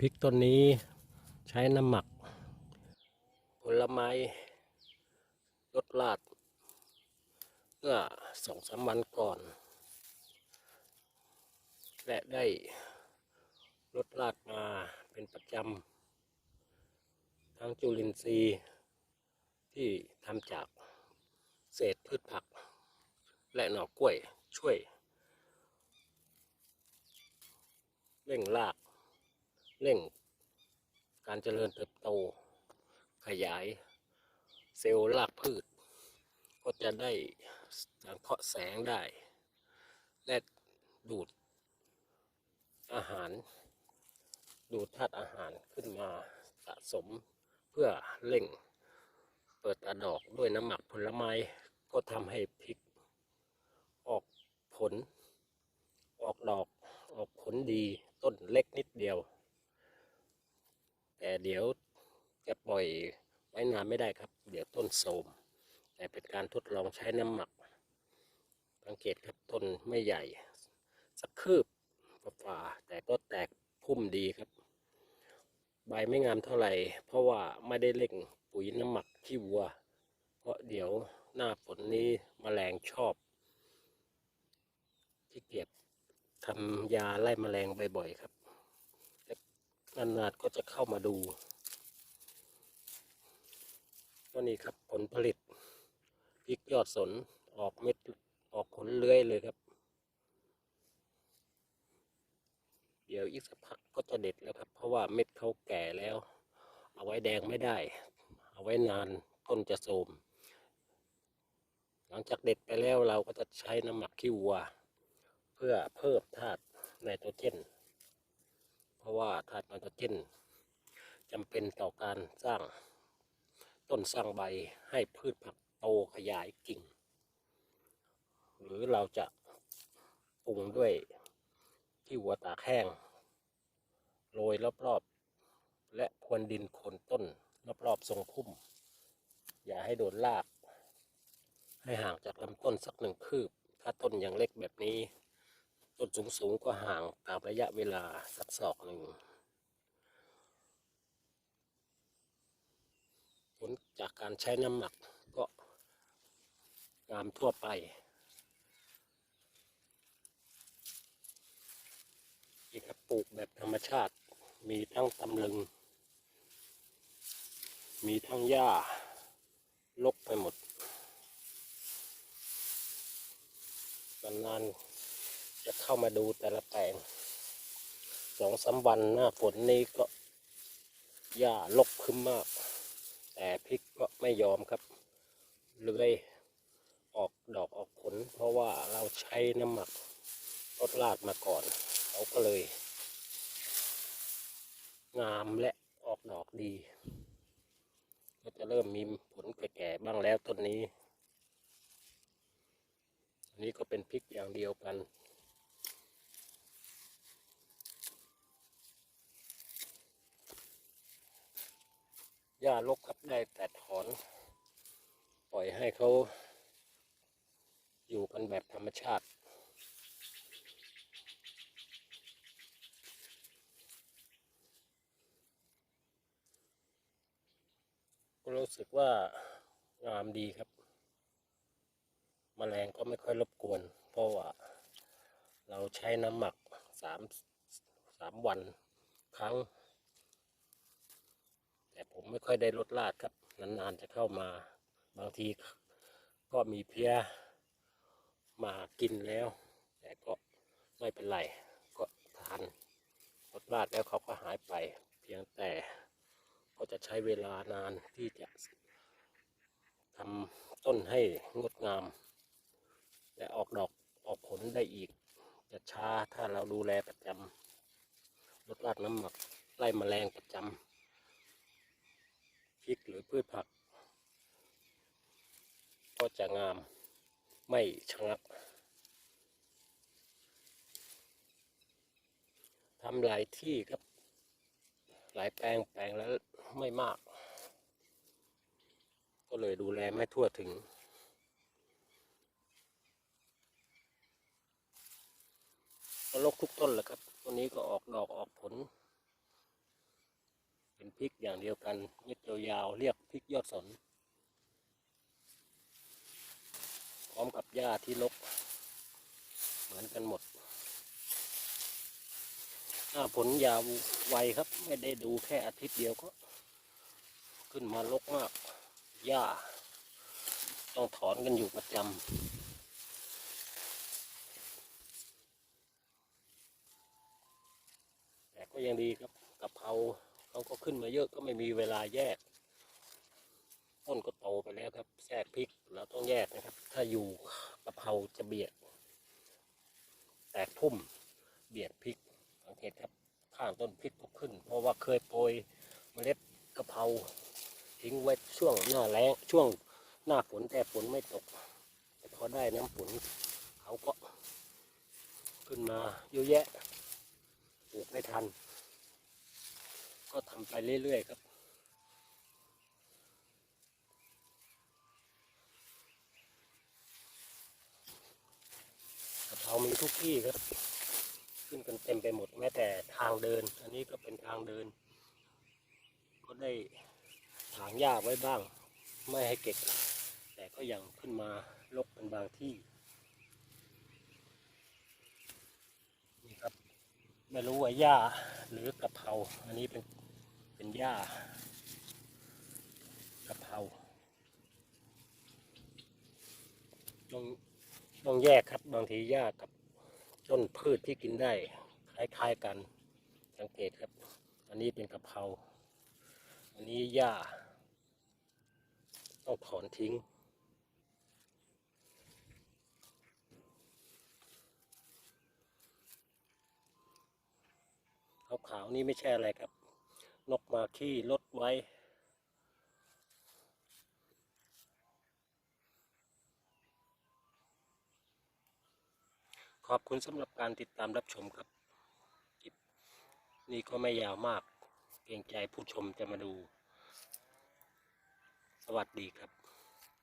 พริกต้นนี้ใช้น้ำหมัก ผลไม้รสลาดเมื่อสองสามวันก่อน และได้รสลาดมาเป็นประจำทั้งจุลินทรีย์ที่ทำจากเศษพืชผัก และหน่อกล้วยช่วยเร่งราก เร่ง การเจริญเติบโต ขยาย เซลล์รากพืช ก็จะได้สังเคราะห์แสงได้ และดูดอาหาร ดูดธาตุอาหารขึ้นมาสะสมเพื่อเร่ง เปิดตาดอกด้วยน้ำหมักผลไม้ก็ทำให้พริก ออกผล ออกดอกออกผลดีต้นเล็ก เดียวแต่เดี๋ยวจะปล่อยไว้นานไม่ได้ครับ เดี๋ยวต้นโทมแต่เป็นการทดลองใช้น้ำหมักสังเกตครับต้นไม่ใหญ่ สักคืบฝ่าแต่ก็แตกพุ่มดีครับ ใบไม่งามเท่าไหร่ เพราะว่าไม่ได้เล่งปุ๋ยน้ำหมักขี้วัว เพราะเดี๋ยวหน้าฝนนี้มแมลงชอบขี้เกียจทำยาไล่แมลงบ่อยๆครับ นานๆก็จะเข้ามาดูก็นี่ครับผลผลิตพริกยอดสนออกเม็ดออกผลเลื้อยเลยครับ เดี๋ยวอีกสักพักก็จะเด็ดแล้วครับ เพราะว่าเม็ดเขาแก่แล้ว เอาไว้แดงไม่ได้ เอาไว้นานต้นจะโทรมหลังจากเด็ดไปแล้วเราก็จะใช้น้ำหมักขี้วัว เพื่อเพิ่มธาตุไนโตรเจน ราะว่าธาตุไนโตรเจนจำเป็นต่อการสร้างต้นสร้างใบให้พืชผักโตขยายกิ่ง หรือเราจะปรุงด้วยขี้วัวตากแห้งโรยรอบๆ และพรวนดินโคนต้นรอบๆทรงพุ่ม อย่าให้โดนราก ให้ห่างจากลำต้นสักหนึ่งคืบ ถ้าต้นยังเล็กแบบนี้ ต้นสูงๆก็ห่างตามระยะเวลาสักศอกหนึ่ง ผลจากการใช้น้ำหมักก็งามทั่วไป อีกครับปลูกแบบธรรมชาติ มีทั้งตำลึง มีทั้งหญ้า ลกไปหมดนานๆ จะเข้ามาดูแต่ละแปลงสองสามวันหน้าฝนนี้ก็หญ้าลกขึ้นมาก แต่พริกก็ไม่ยอมครับเลื้อยออกดอกออกผล เพราะว่าเราใช้น้ำหมักรดลาดมาก่อนเขาก็เลย งามและออกดอกดี ก็จะเริ่มมีผลแก่ๆบ้างแล้วต้นนี้ อันนี้ก็เป็นพริกอย่างเดียวกัน ญ้าลกครับได้แต่ถอน ปล่อยให้เขาอยู่กันแบบธรรมชาติ ก็รู้สึกว่างามดีครับแมลงก็ไม่ค่อยรบกวน เพราะว่า เราใช้น้ำหมักสามสามวันครั้ง แต่ผมไม่ค่อยได้ลดลาดครับ นานๆจะเข้ามา บางทีก็มีเพี้ยมากินแล้ว แต่ก็ไม่เป็นไร ก็ทานลดลาดแล้วเขาก็หายไป เพียงแต่ก็จะใช้เวลานานที่จะทำต้นให้งดงาม และออกดอกออกผลได้อีก จะช้าถ้าเราดูแลประจำลดลาดน้ำหมักไล่แมลงประจำ พริกหรือพืชผัก ก็จะงามไม่ชะงักทำหลายที่ครับ หลายแปลงแปลงแล้วไม่มาก ก็เลยดูแลไม่ทั่วถึง ก็ลกทุกต้นแหละครับวันนี้ก็ออกดอกออกผล เป็นพริกอย่างเดียวกันเม็ดยาวๆเรียกพริกยอดสน พร้อมกับหญ้าที่รกเหมือนกันหมดหน้าผลยาวไวครับ ไม่ได้ดูแค่อาทิตย์เดียวก็ ขึ้นมาลกมากหญ้า ต้องถอนกันอยู่ประจำแต่ก็ยังดีครับกะเพรา เขาก็ขึ้นมาเยอะก็ไม่มีเวลาแยก ต้นก็โตไปแล้วครับแทรกพริกเราต้องแยกนะครับ ถ้าอยู่กะเพราจะเบียด แตกพุ่มเบียดพริกสังเกตครับข้างต้นพริกก็ขึ้น เพราะว่าเคยโปรยเมล็ดกะเพราทิ้งไว้ช่วงหน้าแล้งช่วงหน้าฝนแต่ฝนไม่ตก แต่พอได้น้ำฝนเขาก็ขึ้นมาเยอะแยะปลูกไม่ทัน ก็ทำไปเรื่อยๆครับ กระเพรามีทุกที่ครับ ขึ้นกันเต็มไปหมดแม้แต่ทางเดิน อันนี้ก็เป็นทางเดิน ก็ได้ถางหญ้าไว้บ้าง ไม่ให้เก็บ แต่ก็ยังขึ้นมาลกเป็นบางที่นี่ครับไม่รู้ว่าหญ้าหรือกระเพราอันนี้เป็น เป็นหญ้ากะเพราต้องต้องแยกครับบางทีหญ้ากับต้นพืชที่กินได้คล้ายๆกันสังเกตครับ อันนี้เป็นกะเพราอันนี้หญ้าต้องถอนทิ้ง ขาวๆนี่ไม่ใช่อะไรครับ นกมาขี้ลดไว้ ขอบคุณสำหรับการติดตามรับชมครับคลิปนี่ก็ไม่ยาวมาก เกรงใจผู้ชมจะมาดู สวัสดีครับ